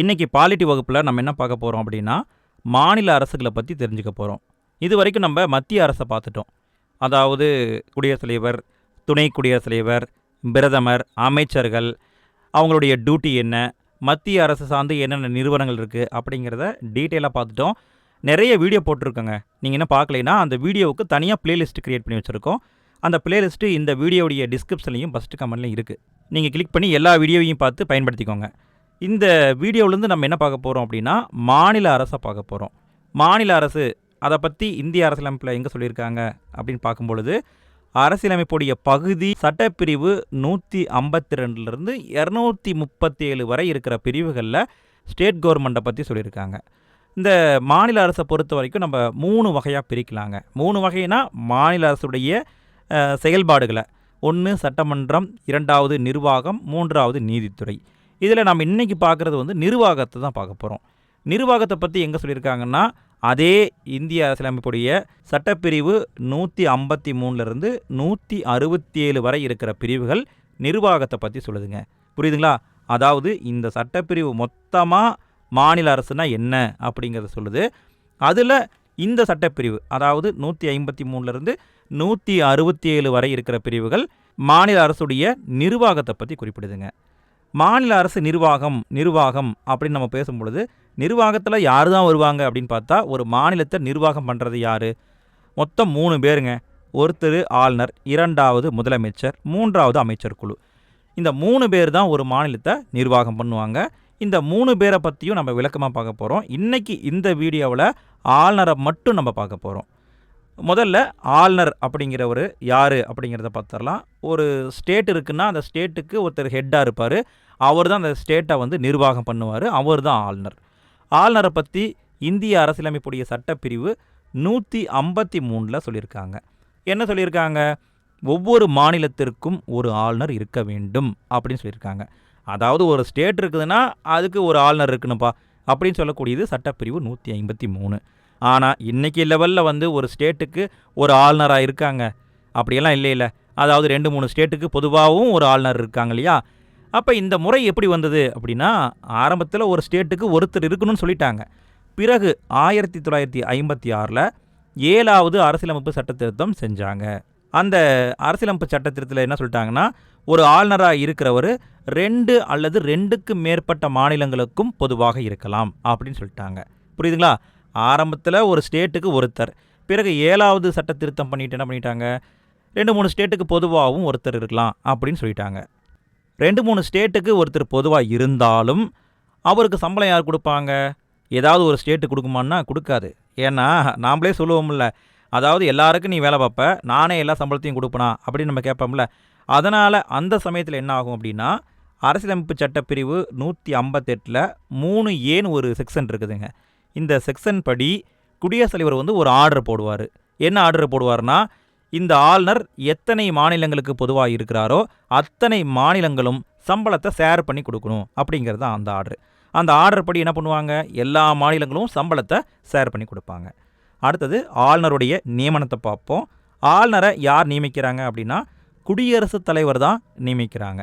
இன்றைக்கி பாலிட்டி வகுப்பில் நம்ம என்ன பார்க்க போகிறோம் அப்படின்னா மாநில அரசுகளை பற்றி தெரிஞ்சுக்க போகிறோம் இது வரைக்கும் நம்ம மத்திய அரசை பார்த்துட்டோம். அதாவது குடியரசுத் தலைவர் துணை குடியரசுத் தலைவர் பிரதமர் அமைச்சர்கள் அவங்களுடைய டியூட்டி என்ன மத்திய அரசு சார்ந்து என்னென்ன நிறுவனங்கள் இருக்குது அப்படிங்கிறத டீட்டெயிலாக பார்த்துட்டோம். நிறைய வீடியோ போட்டிருக்கோங்க. நீங்கள் என்ன பார்க்கலைன்னா அந்த வீடியோவுக்கு தனியாக பிளேலிஸ்ட் க்ரியேட் பண்ணி வச்சுருக்கோம். அந்த பிளேலிஸ்ட்டு இந்த வீடியோவுடைய டிஸ்கிரிப்ஷன்லையும் ஃபஸ்ட்டு கமெண்ட்லையும் இருக்குது நீங்கள் கிளிக் பண்ணி எல்லா வீடியோவையும் பார்த்து பயன்படுத்திக்கோங்க. இந்த வீடியோவிலேருந்து நம்ம என்ன பார்க்க போகிறோம் அப்படின்னா மாநில அரசை பார்க்க போகிறோம் மாநில அரசு அதை பற்றி இந்திய அரசியலமைப்பில் எங்கே சொல்லியிருக்காங்க அப்படின்னு பார்க்கும்பொழுது அரசியலமைப்புடைய பகுதி சட்டப்பிரிவு நூற்றி ஐம்பத்தி ரெண்டுலேருந்து இரநூத்தி முப்பத்தி ஏழு வரை இருக்கிற பிரிவுகளில் ஸ்டேட் கவர்மெண்ட்டை பற்றி சொல்லியிருக்காங்க. இந்த மாநில அரசை பொறுத்த வரைக்கும் நம்ம மூணு வகையாக பிரிக்கலாங்க. மூணு வகைனா மாநில அரசுடைய செயல்பாடுகளை. ஒன்று சட்டமன்றம் இரண்டாவது நிர்வாகம் மூன்றாவது நீதித்துறை. இதில் நம்ம இன்றைக்கி பார்க்குறது வந்து நிர்வாகத்தை தான் பார்க்க போகிறோம் நிர்வாகத்தை பற்றி எங்கே சொல்லியிருக்காங்கன்னா அதே இந்திய அரசியலமைப்புடைய சட்டப்பிரிவு நூற்றி ஐம்பத்தி மூணுலேருந்து நூற்றி அறுபத்தி ஏழு வரை இருக்கிற பிரிவுகள் நிர்வாகத்தை பற்றி சொல்லுதுங்க. புரியுதுங்களா? அதாவது இந்த சட்டப்பிரிவு மொத்தமாக மாநில அரசுனா என்ன அப்படிங்கிறத சொல்லுது. அதில் இந்த சட்டப்பிரிவு அதாவது நூற்றி ஐம்பத்தி மூணுலேருந்து நூற்றி அறுபத்தி ஏழு வரை இருக்கிற பிரிவுகள் மாநில அரசுடைய நிர்வாகத்தை பற்றி குறிப்பிடுதுங்க. மாநில அரசு நிர்வாகம் நிர்வாகம் அப்படின்னு நம்ம பேசும்பொழுது நிர்வாகத்தில் யார் தான் வருவாங்க அப்படின்னு பார்த்தா ஒரு மாநிலத்தை நிர்வாகம் பண்ணுறது யார்? மொத்தம் மூணு பேருங்க. ஒருத்தர் ஆளுநர் இரண்டாவது முதலமைச்சர் மூன்றாவது அமைச்சர் குழு. இந்த மூணு பேர் தான் ஒரு மாநிலத்தை நிர்வாகம் பண்ணுவாங்க. இந்த மூணு பேரை பற்றியும் நம்ம விளக்கமாக பார்க்க போகிறோம் இன்றைக்கி இந்த வீடியோவில் ஆளுநரை மட்டும் நம்ம பார்க்க போகிறோம் முதல்ல ஆளுநர் அப்படிங்கிறவர் யார் அப்படிங்கிறத பார்த்துடலாம். ஒரு ஸ்டேட் இருக்குன்னா அந்த ஸ்டேட்டுக்கு ஒருத்தர் ஹெட்டாக இருப்பார். அவர் தான் அந்த ஸ்டேட்டை வந்து நிர்வாகம் பண்ணுவார். அவர் தான் ஆளுநர். ஆளுநரை பற்றி இந்திய அரசியலமைப்புடைய சட்டப்பிரிவு நூற்றி ஐம்பத்தி மூணில் சொல்லியிருக்காங்க. என்ன சொல்லியிருக்காங்க? ஒவ்வொரு மாநிலத்திற்கும் ஒரு ஆளுநர் இருக்க வேண்டும் அப்படின்னு சொல்லியிருக்காங்க. அதாவது ஒரு ஸ்டேட் இருக்குதுன்னா அதுக்கு ஒரு ஆளுநர் இருக்கணும்ப்பா அப்படின்னு சொல்லக்கூடியது சட்டப்பிரிவு நூற்றி ஐம்பத்தி மூணு ஆனால் இன்றைக்கி லெவலில் வந்து ஒரு ஸ்டேட்டுக்கு ஒரு ஆளுநராக இருக்காங்க. அப்படியெல்லாம் இல்லை இல்லை. அதாவது ரெண்டு மூணு ஸ்டேட்டுக்கு பொதுவாகவும் ஒரு ஆளுநர் இருக்காங்க இல்லையா? அப்போ இந்த முறை எப்படி வந்தது அப்படின்னா ஆரம்பத்தில் ஒரு ஸ்டேட்டுக்கு ஒருத்தர் இருக்கணும்னு சொல்லிட்டாங்க. பிறகு ஆயிரத்தி தொள்ளாயிரத்தி ஐம்பத்தி ஆறில் ஏழாவது அரசியலமைப்பு சட்ட திருத்தம் செஞ்சாங்க. அந்த அரசியலமைப்பு சட்ட திருத்தத்தில் என்ன சொல்லிட்டாங்கன்னா ஒரு ஆளுநராக இருக்கிறவர் ரெண்டு அல்லது ரெண்டுக்கு மேற்பட்ட மாநிலங்களுக்கும் பொதுவாக இருக்கலாம் அப்படின்னு சொல்லிட்டாங்க. புரியுதுங்களா? ஆரம்பத்தில் ஒரு ஸ்டேட்டுக்கு ஒருத்தர் பிறகு ஏழாவது சட்ட திருத்தம் பண்ணிட்டு என்ன பண்ணிட்டாங்க? ரெண்டு மூணு ஸ்டேட்டுக்கு பொதுவாகவும் ஒருத்தர் இருக்கலாம் அப்படின்னு சொல்லிட்டாங்க. ரெண்டு மூணு ஸ்டேட்டுக்கு ஒருத்தர் பொதுவாக இருந்தாலும் அவருக்கு சம்பளம் யார் கொடுப்பாங்க? ஏதாவது ஒரு ஸ்டேட்டு கொடுக்குமான்னா கொடுக்காது. ஏன்னா நாம்ளே சொல்லுவோம்ல அதாவது எல்லாருக்கும் நீ வேலை பார்ப்ப நானே எல்லா சம்பளத்தையும் கொடுப்பனா அப்படின்னு நம்ம கேட்போம்ல. அதனால் அந்த சமயத்தில் என்ன ஆகும் அப்படின்னா அரசியலமைப்பு சட்டப்பிரிவு நூற்றி ஐம்பத்தெட்டில் மூணு ஏன்னு ஒரு செக்ஷன் இருக்குதுங்க. இந்த செக்ஷன் படி குடியரசுத் தலைவர் வந்து ஒரு ஆர்டர் போடுவார். என்ன ஆர்டர் போடுவார்னா இந்த ஆளுநர் எத்தனை மாநிலங்களுக்கு பொதுவாக இருக்கிறாரோ அத்தனை மாநிலங்களும் சம்பளத்தை ஷேர் பண்ணி கொடுக்கணும் அப்படிங்கிறது தான் அந்த ஆர்டர். அந்த ஆர்டர் படி என்ன பண்ணுவாங்க? எல்லா மாநிலங்களும் சம்பளத்தை ஷேர் பண்ணி கொடுப்பாங்க. அடுத்தது ஆளுநருடைய நியமனத்தை பார்ப்போம். ஆளுநரை யார் நியமிக்கிறாங்க அப்படின்னா குடியரசுத் தலைவர் தான் நியமிக்கிறாங்க.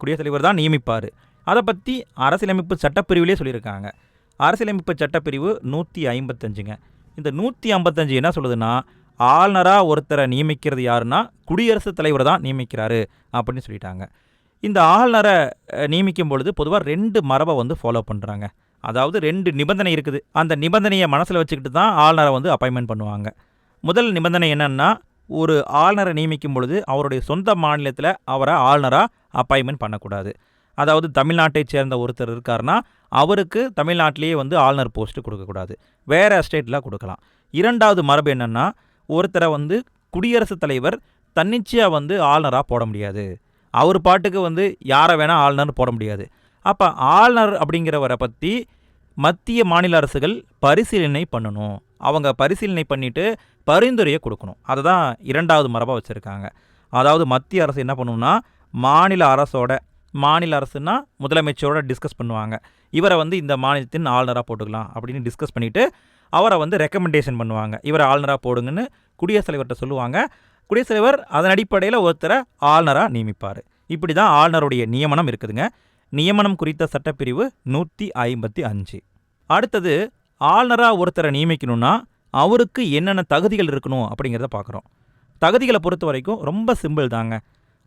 குடியரசுத் தலைவர் தான் நியமிப்பார். அதை பற்றி அரசியலமைப்பு சட்டப்பிரிவிலே சொல்லியிருக்காங்க. அரசியலமைப்பு சட்டப்பிரிவு நூற்றி ஐம்பத்தஞ்சுங்க. இந்த நூற்றி ஐம்பத்தஞ்சு என்ன சொல்லுதுன்னா ஆளுநராக ஒருத்தரை நியமிக்கிறது யாருன்னா குடியரசுத் தலைவர் தான் நியமிக்கிறாரு அப்படின்னு சொல்லிட்டாங்க. இந்த ஆளுநரை நியமிக்கும் பொழுது பொதுவாக ரெண்டு மரபை வந்து ஃபாலோ பண்ணுறாங்க அதாவது ரெண்டு நிபந்தனை இருக்குது. அந்த நிபந்தனையை மனசில் வச்சுக்கிட்டு தான் ஆளுநரை வந்து அப்பாயின்மெண்ட் பண்ணுவாங்க. முதல் நிபந்தனை என்னென்னா ஒரு ஆளுநரை நியமிக்கும் பொழுது அவருடைய சொந்த மாநிலத்தில் அவரை ஆளுநராக அப்பாயின்மெண்ட் பண்ணக்கூடாது. அதாவது தமிழ்நாட்டை சேர்ந்த ஒருத்தர் இருக்காருன்னா அவருக்கு தமிழ்நாட்டிலேயே வந்து ஆளுநர் போஸ்ட்டு கொடுக்கக்கூடாது. வேறு ஸ்டேட்டில் கொடுக்கலாம். இரண்டாவது மரபு என்னென்னா ஒருத்தரை வந்து குடியரசுத் தலைவர் தன்னிச்சையாக வந்து ஆளுநராக போட முடியாது. அவர் பாட்டுக்கு வந்து யாரை வேணால் ஆளுநர் போட முடியாது. அப்போ ஆளுநர் அப்படிங்கிறவரை பற்றி மத்திய மாநில அரசுகள் பரிசீலனை பண்ணணும். அவங்க பரிசீலனை பண்ணிவிட்டு பரிந்துரையை கொடுக்கணும். அதை தான் இரண்டாவது மரபாக வச்சுருக்காங்க. அதாவது மத்திய அரசு என்ன பண்ணணும்னா மாநில அரசோட மாநில அரசுனா முதலமைச்சரோட டிஸ்கஸ் பண்ணுவாங்க. இவரை வந்து இந்த மாநிலத்தின் ஆளுநராக போட்டுக்கலாம் அப்படின்னு டிஸ்கஸ் பண்ணிவிட்டு அவரை வந்து ரெக்கமெண்டேஷன் பண்ணுவாங்க. இவரை ஆளுநராக போடுங்கன்னு குடியரசுத் தலைவர்கிட்ட சொல்லுவாங்க. குடியரசுத் தலைவர் அதன் அடிப்படையில் ஒருத்தரை ஆளுநராக நியமிப்பார். இப்படி தான் ஆளுநருடைய நியமனம் இருக்குதுங்க. நியமனம் குறித்த சட்டப்பிரிவு நூற்றி ஐம்பத்தி அஞ்சு. அடுத்தது ஆளுநராக ஒருத்தரை நியமிக்கணும்னா அவருக்கு என்னென்ன தகுதிகள் இருக்கணும் அப்படிங்கிறத பார்க்குறோம். தகுதிகளை பொறுத்த வரைக்கும் ரொம்ப சிம்பிள் தாங்க.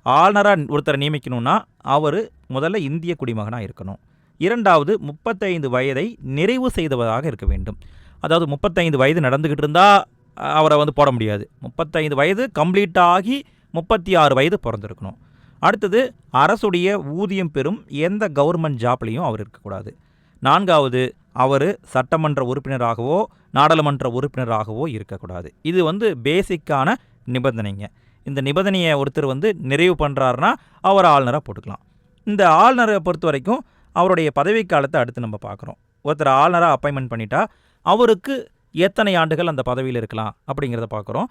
ஆளுநராக ஒருத்தரை நியமிக்கணும்னா அவர் முதல்ல இந்திய குடிமகனாக இருக்கணும். இரண்டாவது முப்பத்தைந்து வயதை நிறைவு செய்தவராக இருக்க வேண்டும். அதாவது முப்பத்தைந்து வயது நடந்துக்கிட்டு இருந்தால் அவரை வந்து போட முடியாது. முப்பத்தைந்து வயது கம்ப்ளீட் ஆகி முப்பத்தி ஆறு வயது பிறந்திருக்கணும். அடுத்தது அரசுடைய ஊதியம் பெறும் எந்த கவர்மெண்ட் ஜாப்லேயும் அவர் இருக்கக்கூடாது. நான்காவது அவர் சட்டமன்ற உறுப்பினராகவோ நாடாளுமன்ற உறுப்பினராகவோ இருக்கக்கூடாது. இது வந்து பேசிக்கான நிபந்தனைங்க. இந்த நிபந்தனையை ஒருத்தர் வந்து நிறைவு பண்ணுறாருனா அவர் ஆளுநராக போட்டுக்கலாம். இந்த ஆளுநரை பொறுத்த வரைக்கும் அவருடைய பதவிக்காலத்தை அடுத்து நம்ம பார்க்குறோம். ஒருத்தர் ஆளுநராக அப்பாயின்மெண்ட் பண்ணிட்டா அவருக்கு எத்தனை ஆண்டுகள் அந்த பதவியில் இருக்கலாம் அப்படிங்கிறத பார்க்குறோம்.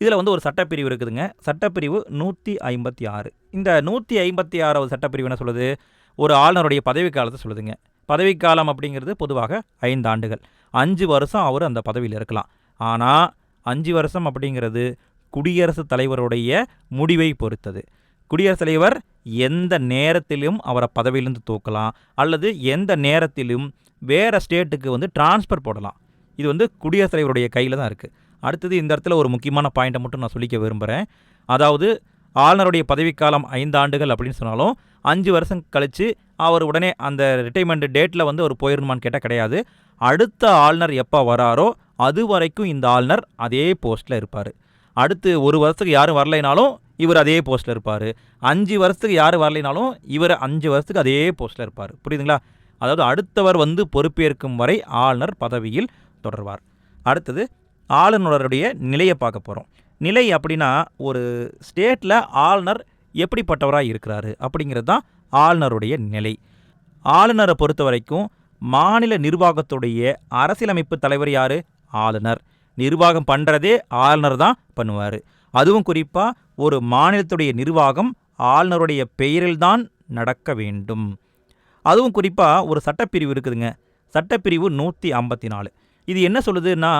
இதில் வந்து ஒரு சட்டப்பிரிவு இருக்குதுங்க. சட்டப்பிரிவு நூற்றி ஐம்பத்தி ஆறு. இந்த நூற்றி ஐம்பத்தி ஆறாவது சட்டப்பிரிவு என்ன சொல்லுது? ஒரு ஆளுநருடைய பதவிக்காலத்தை சொல்லுதுங்க. பதவிக்காலம் அப்படிங்கிறது பொதுவாக ஐந்து ஆண்டுகள். அஞ்சு வருஷம் அவர் அந்த பதவியில் இருக்கலாம். ஆனால் அஞ்சு வருஷம் அப்படிங்கிறது குடியரசுத் தலைவருடைய முடிவை பொறுத்தது. குடியரசுத் தலைவர் எந்த நேரத்திலும் அவரை பதவியிலிருந்து தூக்கலாம் அல்லது எந்த நேரத்திலும் வேறு ஸ்டேட்டுக்கு வந்து டிரான்ஸ்ஃபர் போடலாம். இது வந்து குடியரசுத் தலைவருடைய கையில் தான் இருக்குது அடுத்தது இந்த இடத்துல ஒரு முக்கியமான பாயிண்ட்டை மட்டும் நான் சொல்லிக்க விரும்புகிறேன் அதாவது ஆளுநருடைய பதவிக்காலம் ஐந்து ஆண்டுகள் அப்படின்னு சொன்னாலும் அஞ்சு வருஷம் கழித்து அவர் உடனே அந்த ரிட்டைர்மெண்ட் டேட்டில் வந்து அவர் போயிருமான்னு கேட்டால் கிடையாது. அடுத்த ஆளுநர் எப்போ வராரோ அது வரைக்கும் இந்த ஆளுநர் அதே போஸ்ட்டில் இருப்பார். அடுத்து ஒரு வருஷத்துக்கு யாரும் வரலைனாலும் இவர் அதே போஸ்ட்டில் இருப்பார். அஞ்சு வருஷத்துக்கு யாரும் வரலைனாலும் இவர் அஞ்சு வருஷத்துக்கு அதே போஸ்ட்டில் இருப்பார். புரியுதுங்களா? அதாவது அடுத்தவர் வந்து பொறுப்பேற்கும் வரை ஆளுநர் பதவியில் தொடர்வார். அடுத்தது ஆளுநருடைய நிலையை பார்க்க போகிறோம் நிலை அப்படின்னா ஒரு ஸ்டேட்டில் ஆளுநர் எப்படிப்பட்டவராக இருக்கிறாரு அப்படிங்கிறது தான் ஆளுநருடைய நிலை. ஆளுநரை பொறுத்த வரைக்கும் மாநில நிர்வாகத்துடைய அரசியலமைப்பு தலைவர் யார்? ஆளுநர். நிர்வாகம் பண்ணுறதே ஆளுநர் தான் பண்ணுவார். அதுவும் குறிப்பாக ஒரு மாநிலத்துடைய நிர்வாகம் ஆளுநருடைய பெயரில்தான் நடக்க வேண்டும். அதுவும் குறிப்பாக ஒரு சட்டப்பிரிவு இருக்குதுங்க. சட்டப்பிரிவு நூற்றி ஐம்பத்தி நாலு. இது என்ன சொல்லுதுன்னா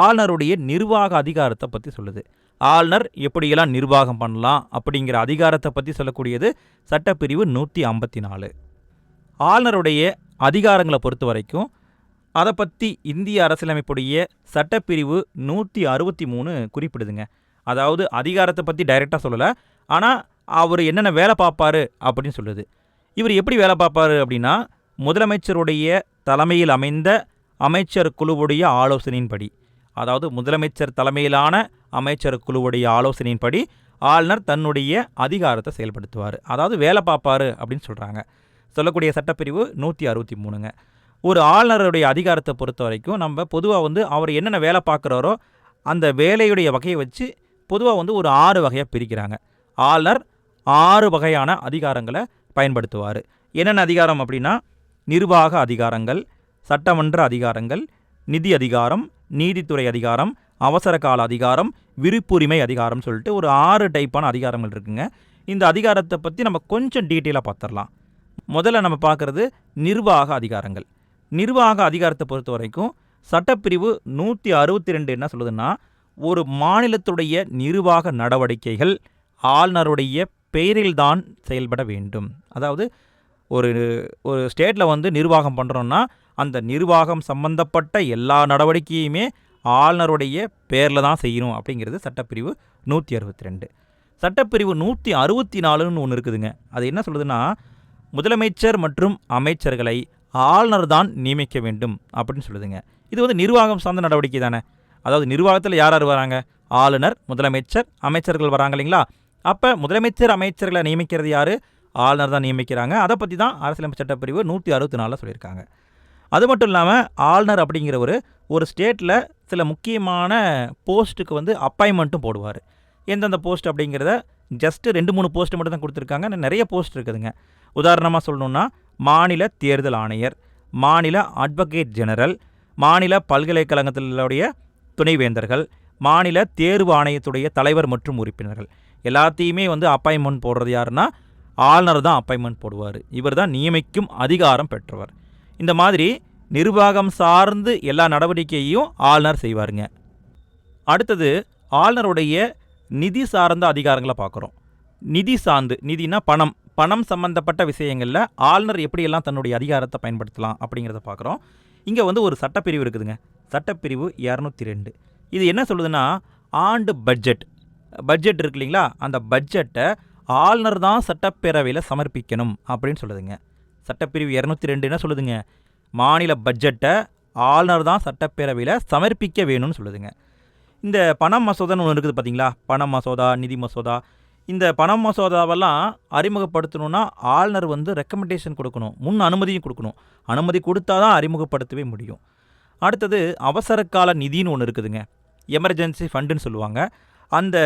ஆளுநருடைய நிர்வாக அதிகாரத்தை பற்றி சொல்லுது. ஆளுநர் எப்படியெல்லாம் நிர்வாகம் பண்ணலாம் அப்படிங்கிற அதிகாரத்தை பற்றி சொல்லக்கூடியது சட்டப்பிரிவு நூற்றி ஐம்பத்தி நாலு. ஆளுநருடைய அதிகாரங்களை பொறுத்த வரைக்கும் அதை பற்றி இந்திய அரசியலமைப்புடைய சட்டப்பிரிவு நூற்றி அறுபத்தி மூணு குறிப்பிடுதுங்க. அதாவது அதிகாரத்தை பற்றி டைரெக்டாக சொல்லலை. ஆனால் அவர் என்னென்ன வேலை பார்ப்பாரு அப்படின்னு சொல்லுது. இவர் எப்படி வேலை பார்ப்பாரு அப்படின்னா முதலமைச்சருடைய தலைமையில் அமைந்த அமைச்சர் குழுவுடைய ஆலோசனையின்படி. அதாவது முதலமைச்சர் தலைமையிலான அமைச்சர் குழுவுடைய ஆலோசனையின்படி ஆளுநர் தன்னுடைய அதிகாரத்தை செயல்படுத்துவார். அதாவது வேலை பார்ப்பாரு அப்படின்னு சொல்கிறாங்க சொல்லக்கூடிய சட்டப்பிரிவு நூற்றி அறுபத்தி மூணுங்க. ஒரு ஆளுநருடைய அதிகாரத்தை பொறுத்த வரைக்கும் நம்ம பொதுவாக வந்து அவர் என்னென்ன வேலை பார்க்குறாரோ அந்த வேலையுடைய வகையை வச்சு பொதுவாக வந்து ஒரு ஆறு வகையாக பிரிக்கிறாங்க. ஆளுநர் ஆறு வகையான அதிகாரங்களை பயன்படுத்துவார். என்னென்ன அதிகாரம் அப்படின்னா நிர்வாக அதிகாரங்கள் சட்டமன்ற அதிகாரங்கள் நிதி அதிகாரம் நீதித்துறை அதிகாரம் அவசர கால அதிகாரம் விருப்புரிமை அதிகாரம் சொல்லிட்டு ஒரு ஆறு டைப்பான அதிகாரங்கள் இருக்குங்க. இந்த அதிகாரத்தை பற்றி நம்ம கொஞ்சம் டீட்டெயிலாக பார்த்துடலாம். முதல்ல நம்ம பார்க்குறது நிர்வாக அதிகாரங்கள். நிர்வாக அதிகாரத்தை பொறுத்த வரைக்கும் சட்டப்பிரிவு நூற்றி அறுபத்தி ரெண்டு என்ன சொல்லுதுன்னா ஒரு மாநிலத்துடைய நிர்வாக நடவடிக்கைகள் ஆளுநருடைய பெயரில்தான் செயல்பட வேண்டும். அதாவது ஒரு ஒரு ஸ்டேட்டில் வந்து நிர்வாகம் பண்ணுறோன்னா அந்த நிர்வாகம் சம்பந்தப்பட்ட எல்லா நடவடிக்கையுமே ஆளுநருடைய பேரில் தான் செய்யணும் அப்படிங்கிறது சட்டப்பிரிவு நூற்றி அறுபத்தி ரெண்டு சட்டப்பிரிவு நூற்றி அறுபத்தி நாலுன்னு ஒன்று இருக்குதுங்க. அது என்ன சொல்லுதுன்னா முதலமைச்சர் மற்றும் அமைச்சர்களை ஆளுநர் தான் நியமிக்க வேண்டும் அப்படின்னு சொல்லுதுங்க. இது வந்து நிர்வாகம் சார்ந்த நடவடிக்கை தானே. அதாவது நிர்வாகத்தில் யார் யார் வராங்க? ஆளுநர் முதலமைச்சர் அமைச்சர்கள் வராங்க இல்லைங்களா? அப்போ முதலமைச்சர் அமைச்சர்களை நியமிக்கிறது யார்? ஆளுநர் தான் நியமிக்கிறாங்க. அதை பற்றி தான் அரசியலமைப்பு சட்டப்பிரிவு நூற்றி அறுபத்தி நாலில் சொல்லியிருக்காங்க. அது மட்டும் இல்லாமல் ஆளுநர் அப்படிங்கிறவர் ஒரு ஸ்டேட்டில் சில முக்கியமான போஸ்ட்டுக்கு வந்து அப்பாயின்மெண்ட்டும் போடுவார். எந்தெந்த போஸ்ட் அப்படிங்கிறத ஜஸ்ட்டு ரெண்டு மூணு போஸ்ட் மட்டும் தான் கொடுத்துருக்காங்க நிறைய போஸ்ட் இருக்குதுங்க. உதாரணமாக சொல்லணுன்னா மாநில தேர்தல் ஆணையர் மாநில அட்வொகேட் ஜெனரல் மாநில பல்கலைக்கழகத்தினுடைய துணைவேந்தர்கள் மாநில தேர்வு ஆணையத்துடைய தலைவர் மற்றும் உறுப்பினர்கள். எல்லாத்தையுமே வந்து அப்பாயின்மெண்ட் போடுறது யாருன்னா ஆளுநர் தான் அப்பாயின்மெண்ட் போடுவார். இவர் தான் நியமிக்கும் அதிகாரம் பெற்றவர். இந்த மாதிரி நிர்வாகம் சார்ந்து எல்லா நடவடிக்கையையும் ஆளுநர் செய்வாருங்க. அடுத்தது ஆளுநருடைய நிதி சார்ந்த அதிகாரங்களை பார்க்குறோம். நிதி சார்ந்து நிதினா பணம். பணம் சம்பந்தப்பட்ட விஷயங்களில் ஆளுநர் எப்படியெல்லாம் தன்னுடைய அதிகாரத்தை பயன்படுத்தலாம் அப்படிங்கிறத பார்க்குறோம். இங்கே வந்து ஒரு சட்டப்பிரிவு இருக்குதுங்க. சட்டப்பிரிவு இரநூத்தி ரெண்டு. இது என்ன சொல்லுதுன்னா ஆண்டு பட்ஜெட். பட்ஜெட் இருக்கு இல்லைங்களா? அந்த பட்ஜெட்டை ஆளுநர் தான் சட்டப்பேரவையில் சமர்ப்பிக்கணும் அப்படின்னு சொல்லுதுங்க. சட்டப்பிரிவு இரநூத்தி ரெண்டு என்ன சொல்லுதுங்க? மாநில பட்ஜெட்டை ஆளுநர் தான் சட்டப்பேரவையில் சமர்ப்பிக்க வேணும்னு சொல்லுதுங்க. இந்த பண மசோதான்னு ஒன்று இருக்குது பார்த்தீங்களா பண மசோதா நிதி மசோதா இந்த பண மசோதாவெல்லாம் அறிமுகப்படுத்தணும்னா ஆளுநர் வந்து ரெக்கமெண்டேஷன் கொடுக்கணும். முன் அனுமதியும் கொடுக்கணும். அனுமதி கொடுத்தா தான் அறிமுகப்படுத்தவே முடியும். அடுத்தது அவசரகால நிதின்னு ஒன்று இருக்குதுங்க. எமர்ஜென்சி ஃபண்டுன்னு சொல்லுவாங்க. அந்த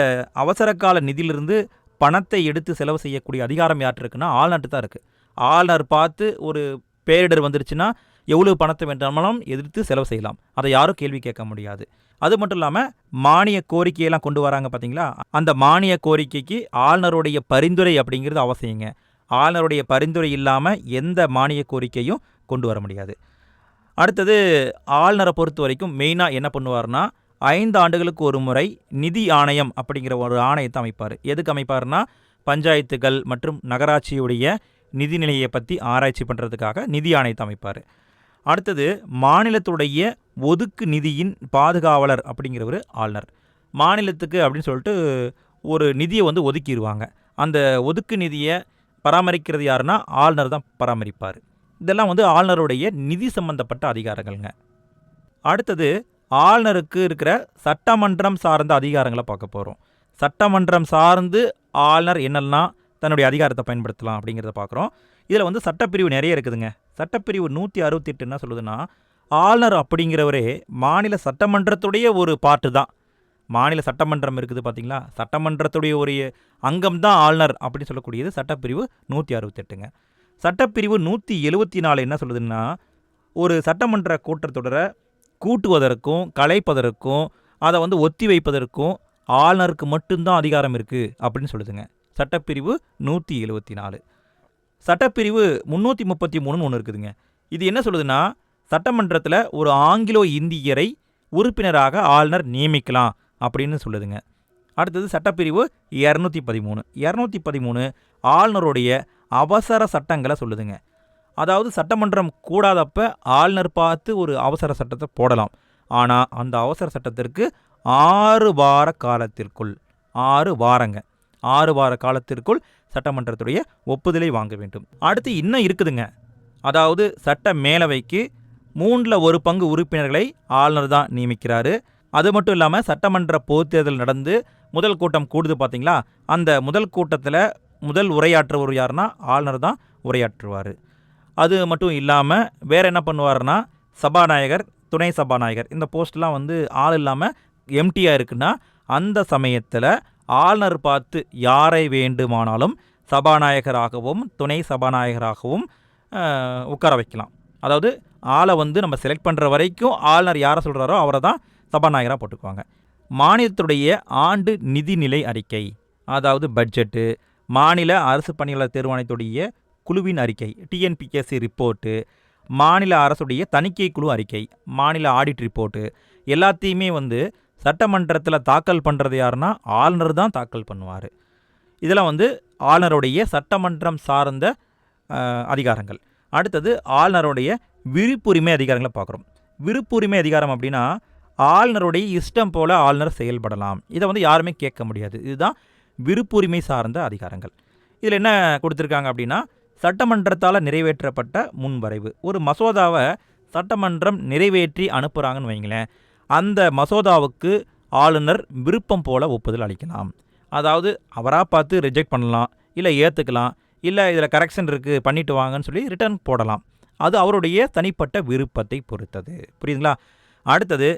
அவசரகால நிதியிலிருந்து பணத்தை எடுத்து செலவு செய்யக்கூடிய அதிகாரம் யார்கிட்ட இருக்குன்னா ஆளுநர்கிட்ட தான் இருக்குது ஆளுநர் பார்த்து ஒரு பேரிடர் வந்துருச்சுன்னா எவ்வளவு பணத்தை வேண்டாமலும் எதிர்த்து செலவு செய்யலாம். அதை யாரும் கேள்வி கேட்க முடியாது. அது மட்டும் இல்லாமல் மானிய கோரிக்கையெல்லாம் கொண்டு வராங்க பார்த்தீங்களா அந்த மானிய கோரிக்கைக்கு ஆளுநருடைய பரிந்துரை அப்படிங்கிறது அவசியங்க. ஆளுநருடைய பரிந்துரை இல்லாமல் எந்த மானிய கோரிக்கையும் கொண்டு வர முடியாது. அடுத்தது ஆளுநரை பொறுத்த வரைக்கும் மெயினாக என்ன பண்ணுவார்னா ஐந்து ஆண்டுகளுக்கு ஒரு முறை நிதி ஆணையம் அப்படிங்கிற ஒரு ஆணையத்தை அமைப்பார். எதுக்கு அமைப்பார்னா பஞ்சாயத்துகள் மற்றும் நகராட்சியுடைய நிதிநிலையை பற்றி ஆராய்ச்சி பண்ணுறதுக்காக நிதி ஆணையத்தை அமைப்பார். அடுத்தது மாநிலத்துடைய ஒதுக்கு நிதியின் பாதுகாவலர் அப்படிங்கிறவர் ஆளுநர். மாநிலத்துக்கு அப்படின்னு சொல்லிட்டு ஒரு நிதியை வந்து ஒதுக்கிடுவாங்க அந்த ஒதுக்கு நிதியை பராமரிக்கிறது யாருன்னா ஆளுநர் தான் பராமரிப்பார். இதெல்லாம் வந்து ஆளுநருடைய நிதி சம்பந்தப்பட்ட அதிகாரங்கள்ங்க. அடுத்தது ஆளுநருக்கு இருக்கிற சட்டமன்றம் சார்ந்த அதிகாரங்களை பார்க்க போகிறோம் சட்டமன்றம் சார்ந்து ஆளுநர் என்னெல்லாம் தன்னுடைய அதிகாரத்தை பயன்படுத்தலாம் அப்படிங்கிறத பார்க்குறோம். இதில் வந்து சட்டப்பிரிவு நிறைய இருக்குதுங்க. சட்டப்பிரிவு நூற்றி அறுபத்தெட்டு என்ன சொல்லுதுன்னா ஆளுநர் அப்படிங்கிறவரே மாநில சட்டமன்றத்துடைய ஒரு பாட்டு தான். மாநில சட்டமன்றம் இருக்குது பார்த்தீங்களா? சட்டமன்றத்துடைய ஒரு அங்கம் தான் ஆளுநர் அப்படின்னு சொல்லக்கூடியது சட்டப்பிரிவு நூற்றி அறுபத்தெட்டுங்க. சட்டப்பிரிவு நூற்றி எழுபத்தி நாலு என்ன சொல்லுதுன்னா ஒரு சட்டமன்ற கூட்டத்தொடரை கூட்டுவதற்கும் கலைப்பதற்கும் அதை வந்து ஒத்தி வைப்பதற்கும் ஆளுநருக்கு மட்டும்தான் அதிகாரம் இருக்குது அப்படின்னு சொல்லுதுங்க. சட்டப்பிரிவு நூற்றி எழுபத்தி நாலு. சட்டப்பிரிவு முந்நூற்றி முப்பத்தி மூணுன்னு ஒன்று இருக்குதுங்க. இது என்ன சொல்லுதுன்னா சட்டமன்றத்தில் ஒரு ஆங்கிலோ இந்தியரை உறுப்பினராக ஆளுநர் நியமிக்கலாம் அப்படின்னு சொல்லுதுங்க. அடுத்தது சட்டப்பிரிவு இரநூத்தி பதிமூணு இரநூத்தி பதிமூணு ஆளுநருடைய அவசர சட்டங்களை சொல்லுதுங்க. அதாவது சட்டமன்றம் கூடாதப்ப ஆளுநர் பார்த்து ஒரு அவசர சட்டத்தை போடலாம். ஆனால் அந்த அவசர சட்டத்திற்கு ஆறு வார காலத்திற்குள் ஆறு வாரங்க. ஆறு வார காலத்திற்குள் சட்டமன்றத்துடைய ஒப்புதலை வாங்க வேண்டும். அடுத்து இன்னும் இருக்குதுங்க. அதாவது சட்ட மேலவைக்கு மூன்றில் ஒரு பங்கு உறுப்பினர்களை ஆளுநர் தான் நியமிக்கிறாரு. அது மட்டும் இல்லாமல் சட்டமன்ற பொதுத் தேர்தல் நடந்து முதல் கூட்டம் கூடுது பார்த்தீங்களா அந்த முதல் கூட்டத்தில் முதல் உரையாற்றுவர் யாருன்னா ஆளுநர் தான் உரையாற்றுவார். அது மட்டும் இல்லாமல் வேறு என்ன பண்ணுவார்னா சபாநாயகர் துணை சபாநாயகர். இந்த போஸ்ட்லாம் வந்து ஆள் இல்லாமல் எம்டியாக இருக்குன்னா அந்த சமயத்தில் ஆளுநர் பார்த்து யாரை வேண்டுமானாலும் சபாநாயகராகவும் துணை சபாநாயகராகவும் உட்கார வைக்கலாம். அதாவது ஆளை வந்து நம்ம செலக்ட் பண்ணுற வரைக்கும் ஆளுநர் யாரை சொல்கிறாரோ அவரை தான் சபாநாயகராக போட்டுக்குவாங்க. மாநிலத்துடைய ஆண்டு நிதிநிலை அறிக்கை அதாவது பட்ஜெட்டு மாநில அரசு பணியாளர் தேர்வாணையத்துடைய குழுவின் அறிக்கை டிஎன்பிஎஸ்சி ரிப்போர்ட்டு மாநில அரசுடைய தணிக்கை குழு அறிக்கை மாநில ஆடிட் ரிப்போர்ட்டு எல்லாத்தையுமே வந்து சட்டமன்றத்தில் தாக்கல் பண்ணுறது யாருன்னா ஆளுநர் தான் தாக்கல் பண்ணுவார். இதெல்லாம் வந்து ஆளுநருடைய சட்டமன்றம் சார்ந்த அதிகாரங்கள். அடுத்தது ஆளுநருடைய விருப்புரிமை அதிகாரங்களை பார்க்குறோம். விருப்புரிமை அதிகாரம் அப்படின்னா ஆளுநருடைய இஷ்டம் போல ஆளுநர் செயல்படலாம். இதை வந்து யாருமே கேட்க முடியாது. இதுதான் விருப்புரிமை சார்ந்த அதிகாரங்கள். இதில் என்ன கொடுத்துருக்காங்க அப்படின்னா சட்டமன்றத்தால் நிறைவேற்றப்பட்ட முன்வரைவு. ஒரு மசோதாவை சட்டமன்றம் நிறைவேற்றி அனுப்புகிறாங்கன்னு வைங்களேன். அந்த மசோதாவுக்கு ஆளுநர் விருப்பம் போல ஒப்புதல் அளிக்கலாம். அதாவது அவராக பார்த்து ரிஜெக்ட் பண்ணலாம் இல்லை ஏற்றுக்கலாம் இல்லை இதில் கரெக்ஷன் இருக்குது பண்ணிட்டு வாங்கன்னு சொல்லி ரிட்டர்ன் போடலாம். அது அவருடைய தனிப்பட்ட விருப்பத்தை பொறுத்தது. புரியுதுங்களா? அடுத்தது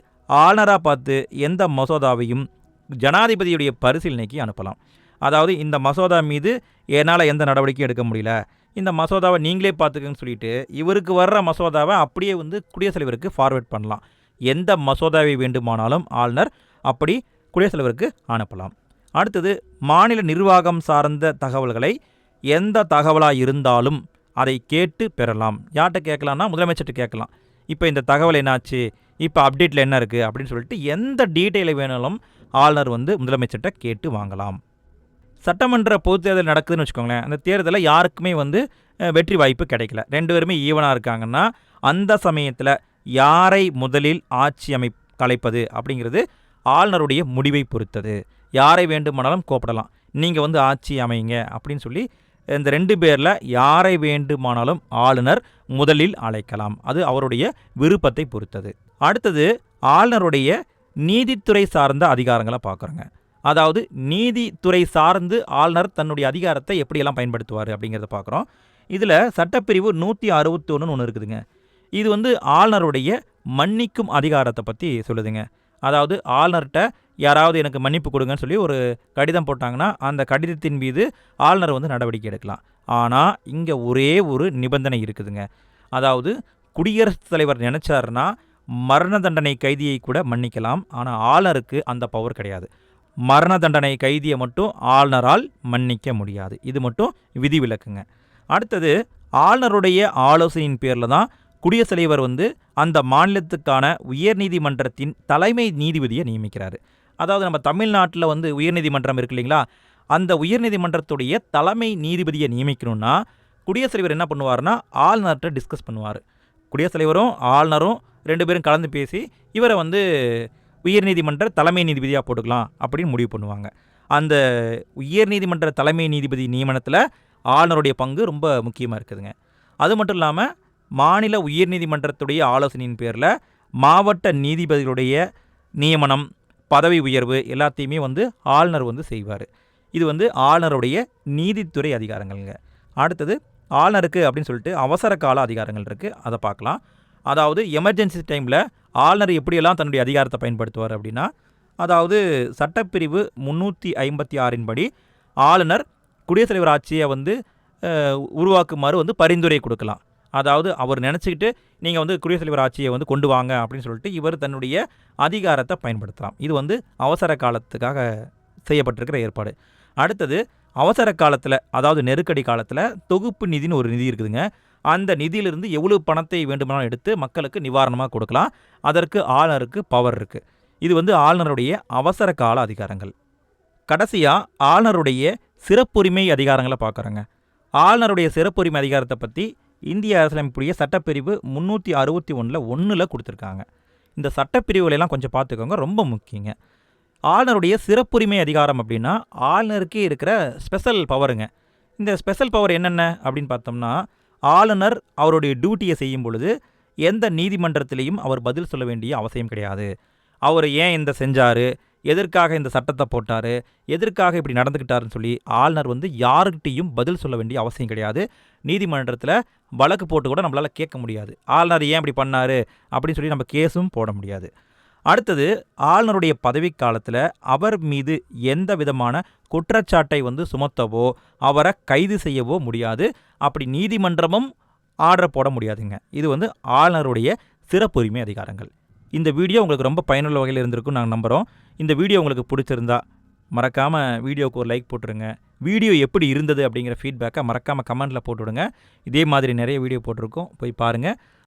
ஆளுநராக பார்த்து எந்த மசோதாவையும் ஜனாதிபதியுடைய பரிசீலனைக்கு அனுப்பலாம். அதாவது இந்த மசோதா மீது என்னால் எந்த நடவடிக்கையும் எடுக்க முடியல. இந்த மசோதாவை நீங்களே பார்த்துக்கன்னு சொல்லிட்டு இவருக்கு வர்ற மசோதாவை அப்படியே வந்து குடியரசுத் தலைவருக்கு ஃபார்வேர்ட் பண்ணலாம். எந்த மசோதாவை வேண்டுமானாலும் ஆளுநர் அப்படி குடியரசுத் தலைவருக்கு அனுப்பலாம். அடுத்தது மாநில நிர்வாகம் சார்ந்த தகவல்களை எந்த தகவலாக இருந்தாலும் அதை கேட்டு பெறலாம். யார்கிட்ட கேட்கலாம்னா முதலமைச்சர்கிட்ட கேட்கலாம். இப்போ இந்த தகவல் என்னாச்சு? இப்போ அப்டேட்டில் என்ன இருக்குது அப்படின்னு சொல்லிட்டு எந்த டீட்டெயிலை வேணாலும் ஆளுநர் வந்து முதலமைச்சர்கிட்ட கேட்டு வாங்கலாம். சட்டமன்ற பொது தேர்தல் நடக்குதுன்னு வச்சுக்கோங்களேன் அந்த தேர்தலில் யாருக்குமே வந்து வெற்றி வாய்ப்பு கிடைக்கல. ரெண்டு பேருமே ஈவனாக இருக்காங்கன்னா அந்த சமயத்தில் யாரை முதலில் ஆட்சி அமை கலைப்பது அப்படிங்கிறது ஆளுநருடைய முடிவை பொறுத்தது. யாரை வேண்டுமானாலும் கூப்பிடலாம். நீங்கள் வந்து ஆட்சி அமைங்க அப்படின்னு சொல்லி இந்த ரெண்டு பேரில் யாரை வேண்டுமானாலும் ஆளுநர் முதலில் அழைக்கலாம். அது அவருடைய விருப்பத்தை பொறுத்தது. அடுத்தது ஆளுநருடைய நீதித்துறை சார்ந்த அதிகாரங்களை பார்க்குறோங்க. அதாவது நீதித்துறை சார்ந்து ஆளுநர் தன்னுடைய அதிகாரத்தை எப்படியெல்லாம் பயன்படுத்துவார் அப்படிங்கிறத பார்க்குறோம். இதில் சட்டப்பிரிவு நூற்றி அறுபத்தொன்னு ஒன்று இருக்குதுங்க. இது வந்து ஆளுநருடைய மன்னிக்கும் அதிகாரத்தை பற்றி சொல்லுதுங்க. அதாவது ஆளுநர்கிட்ட யாராவது எனக்கு மன்னிப்பு கொடுங்கன்னு சொல்லி ஒரு கடிதம் போட்டாங்கன்னா அந்த கடிதத்தின் மீது ஆளுநர் வந்து நடவடிக்கை எடுக்கலாம். ஆனால் இங்கே ஒரே ஒரு நிபந்தனை இருக்குதுங்க. அதாவது குடியரசுத் தலைவர் நினச்சாருன்னா மரண தண்டனை கைதியை கூட மன்னிக்கலாம். ஆனால் ஆளுநருக்கு அந்த பவர் கிடையாது. மரண தண்டனை கைதியை மட்டும் ஆளுநரால் மன்னிக்க முடியாது. இது மட்டும் விதிவிலக்குங்க. அடுத்தது ஆளுநருடைய ஆலோசனையின் பேரில் தான் குடியரசுத் தலைவர் வந்து அந்த மாநிலத்துக்கான உயர்நீதிமன்றத்தின் தலைமை நீதிபதியை நியமிக்கிறார். அதாவது நம்ம தமிழ்நாட்டில் வந்து உயர்நீதிமன்றம் இருக்கு இல்லைங்களா? அந்த உயர்நீதிமன்றத்துடைய தலைமை நீதிபதியை நியமிக்கணும்னா குடியரசுத் தலைவர் என்ன பண்ணுவார்னா ஆளுநர்கிட்ட டிஸ்கஸ் பண்ணுவார். குடியரசுத் தலைவரும் ஆளுநரும் ரெண்டு பேரும் கலந்து பேசி இவரை வந்து உயர்நீதிமன்ற தலைமை நீதிபதியாக போட்டுக்கலாம் அப்படின்னு முடிவு பண்ணுவாங்க. அந்த உயர்நீதிமன்ற தலைமை நீதிபதி நியமனத்தில் ஆளுநருடைய பங்கு ரொம்ப முக்கியமாக இருக்குதுங்க. அது மட்டும் இல்லாமல் மாநில உயர்நீதிமன்றத்துடைய ஆலோசனையின் பேரில் மாவட்ட நீதிபதிகளுடைய நியமனம் பதவி உயர்வு எல்லாத்தையுமே வந்து ஆளுநர் வந்து செய்வார். இது வந்து ஆளுநருடைய நீதித்துறை அதிகாரங்கள்ங்க. அடுத்தது ஆளுநருக்கு அப்படின்னு சொல்லிட்டு அவசர கால அதிகாரங்கள் இருக்குது அதை பார்க்கலாம். அதாவது எமர்ஜென்சி டைமில் ஆளுநர் எப்படியெல்லாம் தன்னுடைய அதிகாரத்தை பயன்படுத்துவார் அப்படின்னா அதாவது சட்டப்பிரிவு முந்நூற்றி ஐம்பத்தி ஆறின் படி ஆளுநர் குடியரசுத் தலைவர் ஆட்சியை வந்து உருவாக்குமாறு வந்து பரிந்துரை கொடுக்கலாம். அதாவது அவர் நினச்சிக்கிட்டு நீங்கள் வந்து குடியரசுத் தலைவர் ஆட்சியை வந்து கொண்டு வாங்க அப்படின்னு சொல்லிட்டு இவர் தன்னுடைய அதிகாரத்தை பயன்படுத்தலாம். இது வந்து அவசர காலத்துக்காக செய்யப்பட்டிருக்கிற ஏற்பாடு. அடுத்தது அவசர காலத்தில் அதாவது நெருக்கடி காலத்தில் தொகுப்பு நிதின்னு ஒரு நிதி இருக்குதுங்க. அந்த நிதியிலிருந்து எவ்வளவு பணத்தை வேண்டுமானாலும் எடுத்து மக்களுக்கு நிவாரணமாக கொடுக்கலாம். அதற்கு ஆளுநருக்கு பவர் இருக்குது இது வந்து ஆளுநருடைய அவசர கால அதிகாரங்கள். கடைசியாக ஆளுநருடைய சிறப்புரிமை அதிகாரங்களை பார்க்குறோங்க. ஆளுநருடைய சிறப்புரிமை அதிகாரத்தை பற்றி இந்திய அரசியலமைப்புடைய சட்டப்பிரிவு முந்நூற்றி அறுபத்தி ஒன்றில் ஒன்றில் கொடுத்துருக்காங்க. இந்த சட்டப்பிரிவுகளெல்லாம் கொஞ்சம் பார்த்துக்கோங்க ரொம்ப முக்கியங்க. ஆளுநருடைய சிறப்புரிமை அதிகாரம் அப்படின்னா ஆளுநருக்கே இருக்கிற ஸ்பெஷல் பவருங்க இந்த ஸ்பெஷல் பவர் என்னென்ன அப்படின்னு பார்த்தோம்னா ஆளுநர் அவருடைய டியூட்டியை செய்யும் பொழுது எந்த நீதிமன்றத்திலையும் அவர் பதில் சொல்ல வேண்டிய அவசியம் கிடையாது. அவர் ஏன் இந்த செஞ்சார்? எதற்காக இந்த சட்டத்தை போட்டார்? எதற்காக இப்படி நடந்துக்கிட்டாருன்னு சொல்லி ஆளுநர் வந்து யாருக்கிட்டையும் பதில் சொல்ல வேண்டிய அவசியம் கிடையாது. நீதிமன்றத்தில் வழக்கு போட்டு கூட நம்மளால் கேட்க முடியாது. ஆளுநர் ஏன் இப்படி பண்ணார்? அப்படின்னு சொல்லி நம்ம கேஸும் போட முடியாது. அடுத்தது ஆளுநருடைய பதவிக்காலத்தில் அவர் மீது எந்த விதமான குற்றச்சாட்டை வந்து சுமத்தவோ அவரை கைது செய்யவோ முடியாது. அப்படி நீதிமன்றமும் ஆர்டர் போட முடியாதுங்க. இது வந்து ஆளுநருடைய சிறப்புரிமை அதிகாரங்கள். இந்த வீடியோ உங்களுக்கு ரொம்ப பயனுள்ள வகையில் இருந்திருக்கும் நாங்கள் நம்புகிறோம் இந்த வீடியோ உங்களுக்கு பிடிச்சிருந்தா மறக்காமல் வீடியோவுக்கு ஒரு லைக் போட்டுருங்க. வீடியோ எப்படி இருந்தது அப்படிங்கிற ஃபீட்பேக்கை மறக்காமல் கமெண்ட்டில் போட்டுவிடுங்க. இதே மாதிரி நிறைய வீடியோ போட்டிருக்கோம். போய் பாருங்கள்